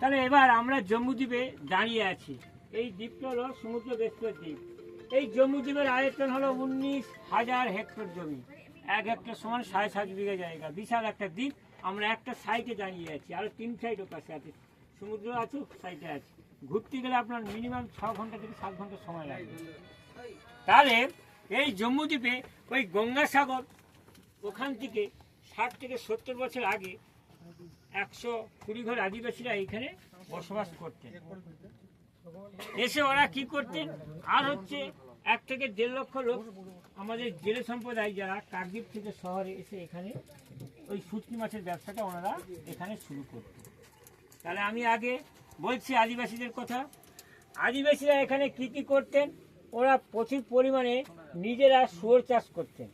তাহলে এবার আমরা জম্মুদ্বীপে দাঁড়িয়ে আছি। এই দ্বীপটা হলো সমুদ্র বেষ্টর দ্বীপ। এই জম্মুদ্বীপের আয়তন হলো উনিশ হাজার হেক্টর জমি। এক হেক্টর সমান সাড়ে সাত বিঘা জায়গা। বিশাল একটা দ্বীপ। আমরা একটা সাইডে দাঁড়িয়ে আছি। আরও তিন সাইড ও পাশে আছে। সমুদ্র আছে সাইডে আছে। ঘুরতে গেলে আপনার মিনিমাম ছ ঘণ্টা থেকে সাত ঘণ্টা সময় লাগবে। তাহলে এই জম্মুদ্বীপে ওই গঙ্গাসাগর ওখান থেকে ষাট থেকে সত্তর বছর আগে একশো কুড়ি ঘর আদিবাসীরা এখানে বসবাস করতেন। এসে ওরা কি করতেন? আর হচ্ছে এক থেকে দেড় লক্ষ লোক আমাদের জেলে সম্প্রদায় যারা কাকদ্বীপ থেকে শহরে এসে এখানে ওই শুটকি মাছের ব্যবসাটা ওনারা এখানে শুরু করতেন। তাহলে আমি আগে বলছি আদিবাসীদের কথা। আদিবাসীরা এখানে কি কি করতেন? ওরা প্রচুর পরিমাণে নিজেরা শুয়োর চাষ করতেন।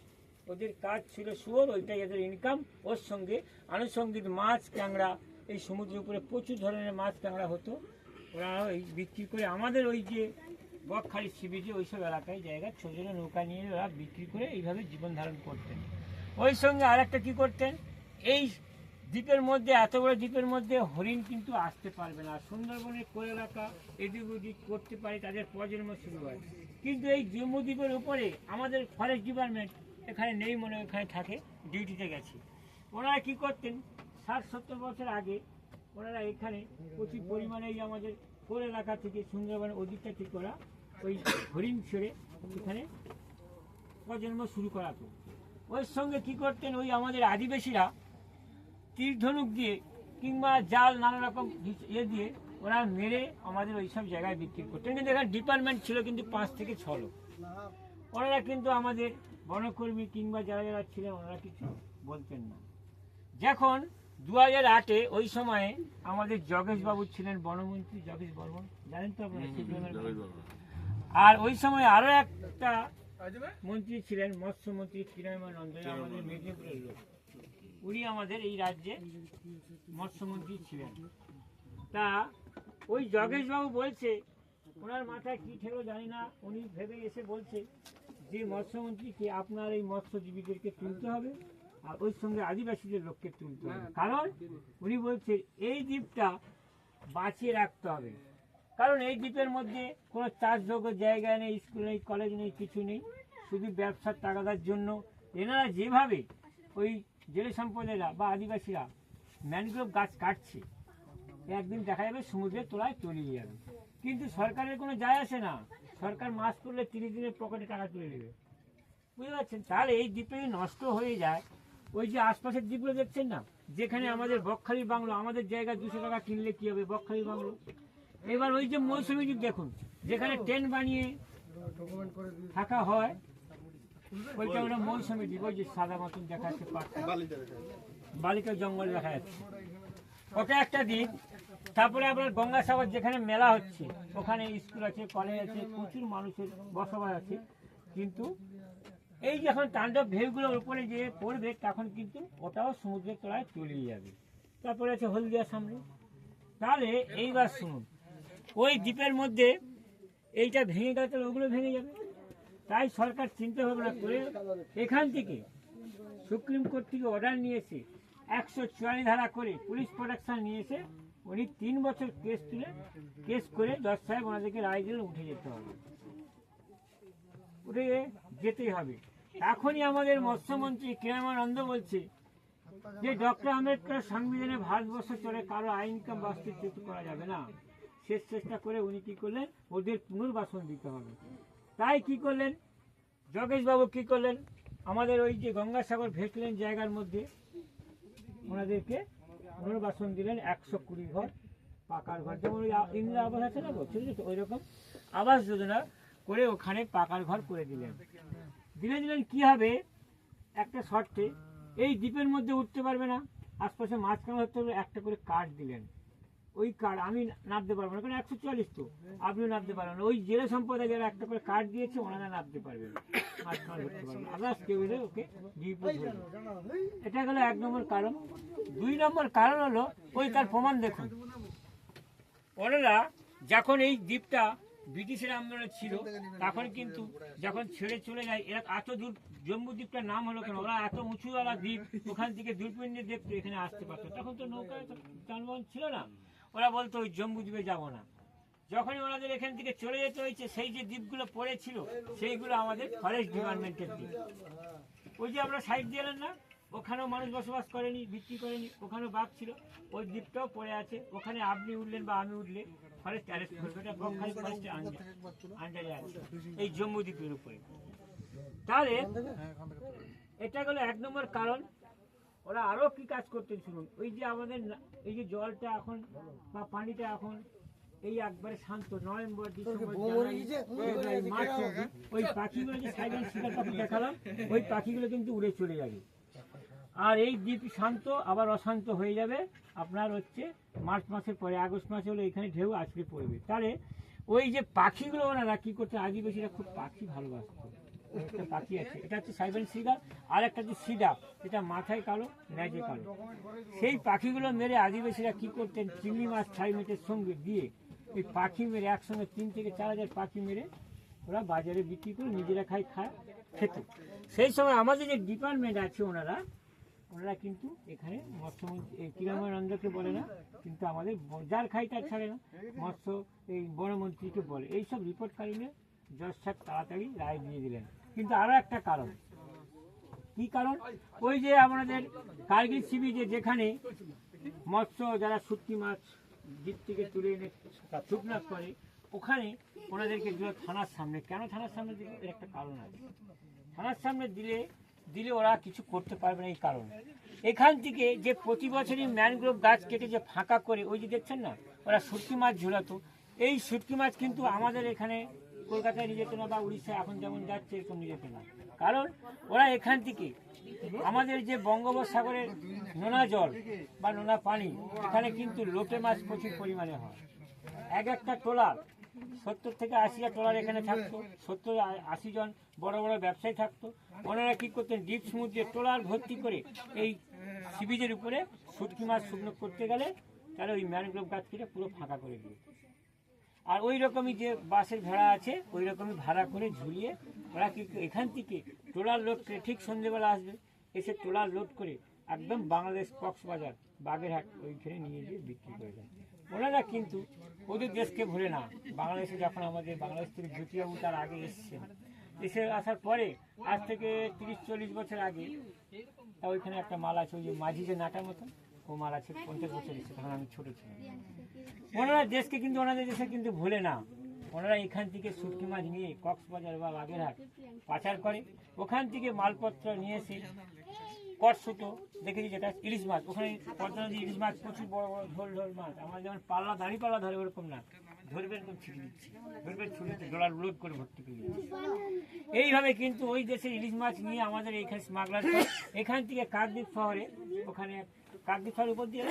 ওদের কাজ ছিল শুয়োর, ওইটাই এদের ইনকাম ওর সঙ্গে আনুষঙ্গিক মাছ, ক্যাংড়া, এই সমুদ্রের উপরে প্রচুর ধরনের মাছ, ক্যাংড়া হতো। ওরা ওই বিক্রি করে, আমাদের ওই যে বকখালি শিবিরে ওইসব এলাকায় জায়গায় ছোটো ছোটো নৌকা নিয়ে ওরা বিক্রি করে এইভাবে জীবন ধারণ করতেন। ওই সঙ্গে আরেকটা কী করতেন? এই দ্বীপের মধ্যে, এত বড় দ্বীপের মধ্যে হরিণ কিন্তু আসতে পারবে না। সুন্দরবনের কোল এলাকা এদিক ওদিক করতে পারে, তাদের প্রজন্ম শুরু হয়। কিন্তু এই জম্মু দ্বীপের উপরে আমাদের ফরেস্ট ডিপার্টমেন্ট এখানে নেই মনে এখানে থাকে ডিউটিতে গেছে। ওনারা কি করতেন? ষাট, সত্তর বছর আগে ওনারা এখানে প্রচুর পরিমাণে আমাদের কোল এলাকা থেকে, সুন্দরবনের ওদিকটা ঠিক করা ওই হরিণ ছেড়ে এখানে প্রজন্ম শুরু করাতো। ওর সঙ্গে কি করতেন? ওই আমাদের আদিবাসীরা তীর ধনুক দিয়ে কিংবা জাল নানা রকম ইয়ে দিয়ে ওরা মেরে আমাদের ওই সব জায়গায় বিক্রি করতেন। কিন্তু এখানে ডিপার্টমেন্ট ছিল কিন্তু পাঁচ থেকে ছ ওনারা কিন্তু আমাদের বনকর্মী কিংবা যারা যারা ছিলেন ওনারা কিছু বলতেন না। যখন দু হাজার আটে ওই সময়ে আমাদের যোগেশ বাবু ছিলেন বনমন্ত্রী যোগেশ বর্মন জানেন তো আপনারা? আর ওই সময় আরও একটা মন্ত্রী ছিলেন মৎস্যমন্ত্রী কিরণানন্দ আমাদের মেদিনীপুরের লোক। উনি আমাদের এই রাজ্যে মৎস্যমন্ত্রী ছিলেন। তা ওই যোগেশবাবু বলছে ওনার মাথায় কি ঠেলো জানি না উনি ভেবে এসে বলছে যে মৎস্যমন্ত্রীকে আপনার এই মৎস্যজীবীদেরকে তুলতে হবে আর ওই সঙ্গে আদিবাসীদের লোককে তুলতে হবে। কারণ উনি বলছে, এই দ্বীপটা বাঁচিয়ে রাখতে হবে। কারণ এই দ্বীপের মধ্যে কোনো চাষযোগ্য জায়গা নেই, স্কুল নেই, কলেজ নেই, কিছু নেই। শুধু ব্যবসার টাকাদার জন্য এনারা যেভাবে ওই জেলে সম্প্রদায়রা বা আদিবাসীরা ম্যানগ্রোভ গাছ কাটছে, একদিন দেখা যাবে সমুদ্রের তোলায় তলিয়ে যাবে। কিন্তু সরকারের কোনো যায় আসে না। সরকার মাস করলে তিরিশ দিনের পকেটে টাকা তুলে দেবে বুঝতে পারছেন? তাহলে এই দ্বীপে নষ্ট হয়ে যায়। ওই যে আশপাশের দ্বীপগুলো দেখছেন না? যেখানে আমাদের বকখালি বাংলো, আমাদের জায়গা দুশো টাকা কিনলে কি হবে বকখালি বাংলো? এবার ওই যে মৌসুমী দ্বীপ দেখুন, যেখানে টেন্ট বানিয়ে থাকা হয়। ওইটা হলো মৌসুমী দ্বীপ, ওই যে সাদা মতন দেখা যাচ্ছে বালিকা জঙ্গল দেখা যাচ্ছে। ওটা একটা দ্বীপ। তারপরে আপনার গঙ্গাসাগর যেখানে মেলা হচ্ছে, ওখানে স্কুল আছে, কলেজ আছে, প্রচুর মানুষের বসবাস আছে। কিন্তু এই যখন তাণ্ডব ঢেউগুলোর উপরে যে পড়বে, তখন কিন্তু ওটাও সমুদ্রের তলায় তলিয়ে যাবে। তারপরে আছে হলদিয়ার সামনে। তাহলে এইবার শুনুন, ওই দ্বীপের মধ্যে এইটা ভেঙে গেলে তাহলে ওগুলো ভেঙে যাবে? তাই সরকার চিন্তা ভাবনা করে এখান থেকে সুপ্রিম কোর্ট থেকে অর্ডার নিয়েছে একশো চুয়াল্লিশ ধারা করে পুলিশ প্রোটেকশন নিয়েছে উনি তিন বছর কেস তুলে কেস করে দশ সাহেব ওনাদেরকে রায় দিলে উঠে যেতে হবে। উঠে যেতেই হবে। এখনই আমাদের মৎস্যমন্ত্রী কিরমানন্দ বলছে যে, ডক্টর আম্বেদকর সংবিধানে ভারতবর্ষ চলে কারও আইনকাম বাস্তুচ্যুত করা যাবে না। শেষ চেষ্টা করে উনি কি করলেন? ওদের পুনর্বাসন দিতে হবে। তাই কি করলেন? যোগেশবাবু কি করলেন? আমাদের ওই যে গঙ্গাসাগর ভেসলেন জায়গার মধ্যে, ওনাদেরকে পুনর্বাসন দিলেন, একশো কুড়ি ঘর পাকার ঘর। যেমন ওই ইন্দিরা আবাস আছে না ছোটো ওই রকম আবাস যোজনা করে ওখানে পাকার ঘর করে দিলেন। দিলে দিলেন কি হবে? একটা শর্তে, এই দ্বীপের মধ্যে উঠতে পারবে না। আশপাশে মাঝখানে হতে হবে একটা করে কার্ড দিলেন। ওই কার্ড আমি নামতে পারব না, কারণ একশো চল্লিশ তো। আপনিও নামতে পারবেন ওই জেলে সম্প্রদায় যারা একটা করে কার্ড দিয়েছে, ওনারা নামতে পারবেন এটা গেল এক নম্বর কারণ। দুই নম্বর কারণ হলো, ওই তার প্রমাণ দেখুন। ওনারা যখন এই দ্বীপটা ব্রিটিশের আমলে ছিল, তখন কিন্তু যখন ছেড়ে চলে যায়, এরা এত দূর জম্মু দ্বীপটার নাম হলো কেন? ওরা এত উঁচুওয়ালা দ্বীপ, ওখান থেকে নিয়ে দেখতো এখানে আসতে পারতো। তখন তো নৌকা যানবাহন ছিল না। ওরা বলতো, ওই জম্মু দ্বীপে যাব না। যখনই ওনাদের এখান থেকে চলে যেতে হয়েছে, সেই যে দ্বীপগুলো পড়েছিল, সেইগুলো আমাদের ফরেস্ট ডিপার্টমেন্টের দ্বীপ। ওই যে আমরা সাইড দিলেন না, ওখানেও মানুষ বসবাস করেনি, বিক্রি করেনি, ওখানেও বাঘ ছিল। ওই দ্বীপটাও পড়ে আছে। ওখানে আপনি উঠলেন বা আমি উঠলে ফরেস্ট অ্যারেস্ট করবে। এটা বকখালি ফরেস্টের আন্ডারে আছে। এই জম্মু দ্বীপের উপরে। তাহলে এটা গেলো এক নম্বর কারণ। ওরা আরও কি কাজ করতে শুনুন। ওই যে আমাদের এই যে জলটা এখন বা পানিটা এখন এই একবারে শান্ত নভেম্বর ডিসেম্বর মার্চ ওই পাখিগুলো যে সাইলেন্ট শিকার পাখি দেখালাম ওই পাখিগুলো কিন্তু উড়ে চলে যাবে। আর এই দ্বীপ শান্ত আবার অশান্ত হয়ে যাবে। আপনার হচ্ছে মার্চ মাসের পরে আগস্ট মাসে হলে এখানে ঢেউ আছড়ে পড়বে। তাহলে ওই যে পাখিগুলো ওনারা কি করতে আদিবাসীরা খুব পাখি ভালোবাসতো। একটা পাখি আছে এটা হচ্ছে সাইবেন সিডা আর একটা হচ্ছে সিডা যেটা মাথায় কালো ন্যাজে কালো। সেই পাখিগুলো মেরে আদিবাসীরা কি করতেন চিংড়ি মাছ ছাই মেটের সঙ্গে দিয়ে এই পাখি মেরে, একসঙ্গে তিন থেকে চার হাজার পাখি মেরে ওরা বাজারে বিক্রি করে নিজেরা খাই খায়, খেত। সেই সময় আমাদের যে ডিপার্টমেন্ট আছে ওনারা ওনারা কিন্তু এখানে মৎস্যমন্ত্রী এই ক্রীড়ামন্ত্রীকে বলে না, কিন্তু আমাদের যার খাই তার ছাড়ে না, মৎস্য এই বনমন্ত্রীকে বলে। এইসব রিপোর্ট কারিনে জজ তাড়াতাড়ি রায় দিয়ে দিলেন। কিন্তু আরও একটা কারণ। কি কারণ? ওই যে আমাদের কার্গিল যে যেখানে মৎস্য, যারা শুটকি মাছ দ্বীপ থেকে তুলে এনে শুকনা করে, ওখানে ওনাদেরকে দিল থানার সামনে। কেন থানার সামনে দিল? এর একটা কারণ আছে। থানার সামনে দিলে দিলে ওরা কিছু করতে পারবে না এই কারণে। এখান থেকে যে প্রতি বছরই ম্যানগ্রোভ গাছ কেটে যে ফাঁকা করে, ওই যে দেখছেন না? ওরা শুটকি মাছ ঝোলাতো। এই শুটকি মাছ কিন্তু আমাদের এখানে কলকাতায় নিয়ে যেত না বা উড়িষ্যায়, এখন যেমন যাচ্ছে, এরকম নিয়ে যেত না। কারণ ওরা এখান থেকে আমাদের যে বঙ্গোপসাগরের নোনা জল বা নোনা পানি, এখানে কিন্তু লোটে মাছ প্রচুর পরিমাণে হয়। এক একটা ট্রলার, সত্তর থেকে আশিটা ট্রলার এখানে থাকতো, সত্তর আশি জন বড় বড় ব্যবসায়ী থাকতো। ওনারা কি করতেন দ্বীপ সমুদ্রে ট্রলার ভর্তি করে এই সিবিজের উপরে শুটকি মাছ শুকনো করতে গেলে তাহলে ওই ম্যানগ্রোভ গাছ কেটে পুরো ফাঁকা করে দিয়ে আর ওই রকমই যে বাসের ভাড়া আছে, ওই রকমই ভাড়া করে ঝুলিয়ে ওরা কি এখান থেকে ট্রলার লোড করে ঠিক সন্ধ্যেবেলা আসবে, এসে ট্রলার লোড করে একদম বাংলাদেশ কক্সবাজার, বাগেরহাট ওইখানে নিয়ে গিয়ে বিক্রি করে দেয়। ওনারা কিন্তু ওদের দেশকে ভুলে না। বাংলাদেশে যখন আমাদের বাংলাদেশ থেকে জ্যোতিবাবু তার আগে এসছেন, এসে আসার পরে আজ থেকে তিরিশ চল্লিশ বছর আগে তা ওইখানে একটা মাল আছে, ওই যে মাঝি যে নাটার মতন, ও মাল আছে পঞ্চাশ বছর এসে তখন আমি ছোটো ছিলাম। ওনারা দেশকে কিন্তু, ওনাদের দেশে কিন্তু ভুলে না। ওনারা এখান থেকে শুটকি মাছ নিয়ে কক্সবাজার বা বাগেরহাট পাচার করে। ওখান থেকে মালপত্র নিয়ে এসে কটসুতো দেখেছি যেটা ইলিশ মাছ। ওখানে নদী ইলিশ মাছ, প্রচুর বড় বড় ঝোল ঝোল মাছ। আমরা যেমন পাল্লা, দাঁড়ি পাল্লা ধরে ওরকম না। ধরবেন এরকম ছিটে দিচ্ছে। ধরবেন ছুটিতে ডলার লোড করে ভর্তি করে এইভাবে কিন্তু ওই দেশের ইলিশ মাছ নিয়ে আমাদের এইখানে স্মাগলার এখান থেকে কাকদ্বীপ শহরে, ওখানে কাকদ্বীপ শহরের উপর দিয়ে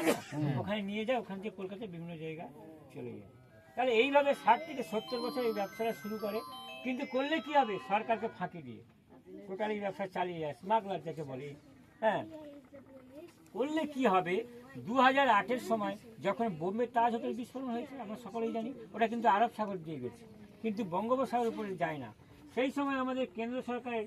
ওখানে নিয়ে যায় ওখান থেকে কলকাতায় বিভিন্ন জায়গা চলে যায় তাহলে এইভাবে ষাট থেকে সত্তর বছর এই ব্যবসাটা শুরু করে, কিন্তু করলে কি হবে? সরকারকে ফাঁকি দিয়ে। টোটাল এই ব্যবসা চালিয়ে যায়, স্মাগলার যাকে বলে। হ্যাঁ? করলে কি হবে? দু হাজার সময় যখন বোম্বে তাজ হোটেল বিস্ফোরণ হয়েছে, আমরা সকলেই জানি, ওটা কিন্তু আরব সাগর দিয়ে গেছে। কিন্তু বঙ্গোপসাগর উপরে যায় না। সেই সময় আমাদের কেন্দ্র সরকারের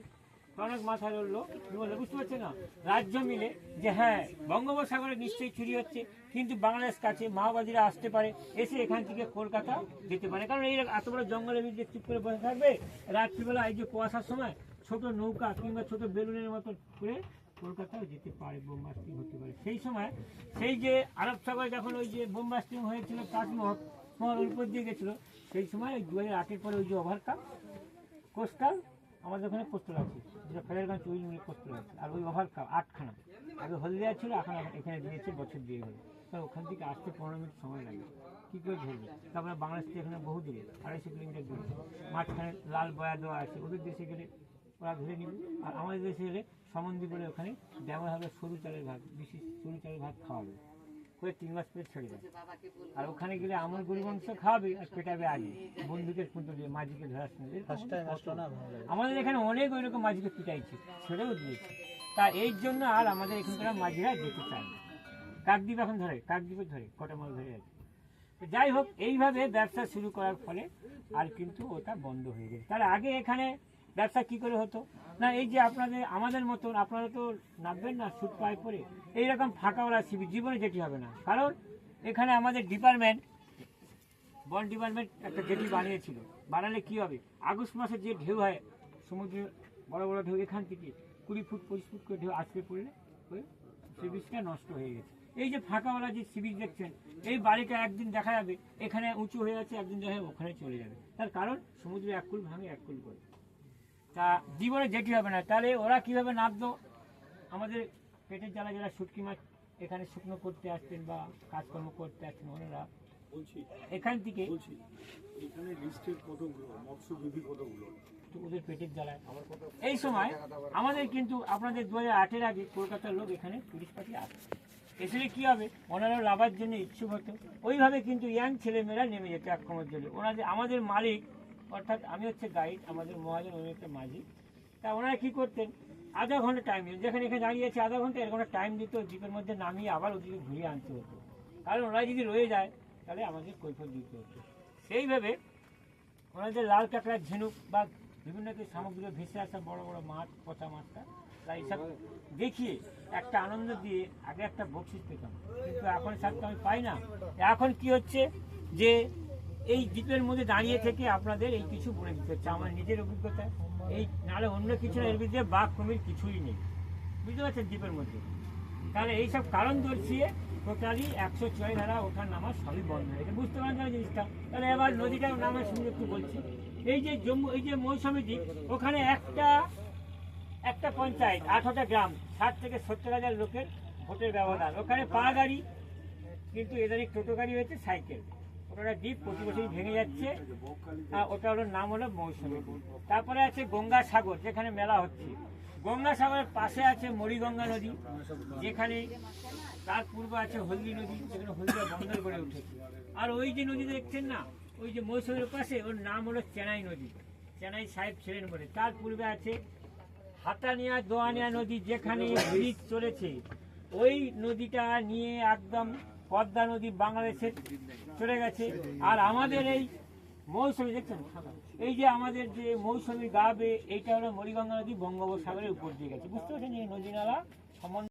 অনেক মাথা ধরলো কি বলে বুঝতে পারছে না। রাজ্য মিলে যে হ্যাঁ বঙ্গোপসাগরে নিশ্চয়ই চুরি হচ্ছে, কিন্তু বাংলাদেশ কাছে মাওবাদীরা আসতে পারে, এসে এখান থেকে কলকাতা যেতে পারে। কারণ এই এত বড় জঙ্গলের ভিতরে চুপ করে বসে থাকবে, রাত্রিবেলা এই যে কুয়াশার সময় ছোট নৌকা কিংবা ছোট বেলুনের মতো করে কলকাতাও যেতে পারে বোমবাস্টিং হতে পারে। সেই সময় সেই যে আরব সাগরে যখন ওই যে বোমবাস্টিং হয়েছিল, তাজমহল মহলের উপর দিয়ে গেছিল, সেই সময় ওই দু হাজার আটের পরে ওই যে ওভারকাপ কোস্টাল আমাদের ওখানে কোস্টাল আছে। যেটা ফেরারগঞ্জ ওই মিলে আছে আর ওই ওভারকাপ আটখানা। আগে হলদিয়া ছিল, এখন এখানে দিয়েছে, বছর দিয়ে হলো। কারণ ওখান থেকে আসতে পনেরো মিনিট সময় লাগে। কী করে ধরবে? তারপরে বাংলাদেশ থেকে এখানে বহু দূরে, আড়াইশো কিলোমিটার দূরে। মাঝখানে লাল বয়া দেওয়া আছে, ওদের দেশে গেলে ওরা ধরে নিবে। আর আমাদের দেশে এলে সমন্দি বলে ওখানে যেমন হবে সরু চালের ভাত বেশি সরু চালের ভাত খাওয়াবে করে তিন মাস পরে ছেড়ে দেবে আর ওখানে গেলে আমার গরু মাংস খাওয়াবে আর পেটাবে আগে। বন্দুকের কুঁতো দিয়ে মাঝিকে ধরার সঙ্গে আমাদের এখানে অনেক ওই রকম মাঝিকে পিটাইছে ছেড়েও দিয়েছে। তা এই জন্য আর আমাদের এখানকার মাঝিরা যেতে চায় না। কাকদ্বীপ এখন ধরে কাকদ্বীপে ধরে কটা মাল ধরে আছে। তো যাই হোক এইভাবে ব্যবসা শুরু করার ফলে আর কিন্তু ওটা বন্ধ হয়ে গেছে। তার আগে এখানে ব্যবসা কি করে হতো? না, এই যে আপনাদের, আমাদের মতন আপনারা তো নামবেন না, সুট পায়ে পরে। এইরকম ফাঁকাওয়ালা শিবির জীবনে যেটি হবে না। কারণ এখানে আমাদের ডিপার্টমেন্ট বন ডিপার্টমেন্ট একটা জেটি বানিয়েছিল। বানালে কি হবে? আগস্ট মাসে যে ঢেউ হয়, সমুদ্রে বড় বড় ঢেউ, এখান থেকে কুড়ি ফুট, পঁচিশ ফুট করে ঢেউ আসতে পড়লে হয়ে সি নষ্ট হয়ে গেছে। এই যে ফাঁকাওয়ালা যে সিবিচ দেখছেন, এই বাড়িটা একদিন দেখা যাবে, এখানে উঁচু হয়ে যাচ্ছে একদিন দেখা যাবে, ওখানে চলে যাবে। তার কারণ সমুদ্রে এক কুল ভাঙে, এক কুল করে। তা জীবনে যেটি হবে না। তাহলে ওরা কীভাবে নামতো আমাদের পেটের জ্বালা যারা শুটকি মাছ এখানে শুকনো করতে আসতেন বা কাজকর্ম করতে আসতেন ওনারা বলছি। এখান থেকে বলছি এখানে লিস্টের কতগুলো? মৎস্যবিধি কতগুলো? তো ওদের পেটের জ্বালায়। এই সময় আমাদের কিন্তু আপনাদের দু হাজার আটের আগে কলকাতার লোক এখানে টুরিস্ট পার্টি আসে। এসে কি হবে? ওনারা লাভার জন্য ইচ্ছুক হতো। ওইভাবে কিন্তু ইয়াং ছেলেমেয়েরা নেমে যেত এক কমের জলে ওনাদের আমাদের মালিক অর্থাৎ আমি হচ্ছে গাইড আমাদের মহাজন, উনি একটা মাঝি। তা ওনারা কী করতেন? আধা ঘণ্টা টাইম দিত যেখানে এখানে দাঁড়িয়ে আছে আধা ঘণ্টা, এরকম টাইম দিত, দ্বীপের মধ্যে নামিয়ে আবার ওদিকে ঘুরিয়ে আনতে হতো। কারণ ওরা যদি রয়ে যায়, তাহলে আমাদের কৈফত দিতে হতো। সেইভাবে ওনাদের লাল কাঁকড়া ঝিনুক বা বিভিন্ন কিছু সামগ্রী, ভেসে আসা বড় বড় মাছ, পচা মাছটা তাই এইসব দেখিয়ে একটা আনন্দ দিয়ে আগে একটা বকশিস পেতাম। কিন্তু এখন তো আমি পাই না। এখন কি হচ্ছে যে এই দ্বীপের মধ্যে দাঁড়িয়ে থেকে আপনাদের এই কিছু বলে দিতে হচ্ছে, আমার নিজের অভিজ্ঞতা। এই নাহলে অন্য কিছু এর ভিতরে বাঘ কুমির কিছুই নেই। বুঝতে পারছেন দ্বীপের মধ্যে? তাহলে এইসব কারণ দর্শিয়ে টোটালি একশো ছয় ধারা ওঠার নামা সবই বন্ধ হয়ে গেছে। বুঝতে পারেন জিনিসটা? তাহলে এবার নদীটার নামের সঙ্গে একটু বলছি। এই যে জম্মু, এই যে মৌসুমী দ্বীপ, ওখানে একটা একটা পঞ্চায়েত, আঠারোটা গ্রাম, ষাট থেকে সত্তর হাজার লোকের ভোটের ব্যবধান। ওখানে পা গাড়ি, কিন্তু এদের টোটো গাড়ি হয়েছে সাইকেল। ওটা দ্বীপ প্রতি বছরই ভেঙে যাচ্ছে। ওটা হলো নাম হলো মৌসুমী। তারপরে আছে গঙ্গা সাগর যেখানে মেলা হচ্ছে। গঙ্গা সাগরের পাশে আছে মরিগঙ্গা নদী, যেখানে তার পূর্বে আছে হলদি নদী, যেখানে হলদিয়া বন্দর গড়ে উঠেছে। আর ওই যে নদী দেখছেন না, ওই যে মৌসুমীর পাশে ওর নাম হলো চেনাই নদী। চেনাই সাহেব ছিলেন বলে তার পূর্বে আছে হাতানিয়া দোয়ানিয়া নদী, যেখানে ব্রিজ চলেছে। ওই নদীটা নিয়ে একদম পদ্মা নদী বাংলাদেশে চলে গেছে। আর আমাদের এই মৌসুমী, দেখছেন? এই যে আমাদের যে মৌসুমী গাবে এইটা হলো মরিগঙ্গা নদী বঙ্গোপসাগরের উপর দিয়ে গেছে। বুঝতে পারছেন এই নদী নালা সম্বন্ধে?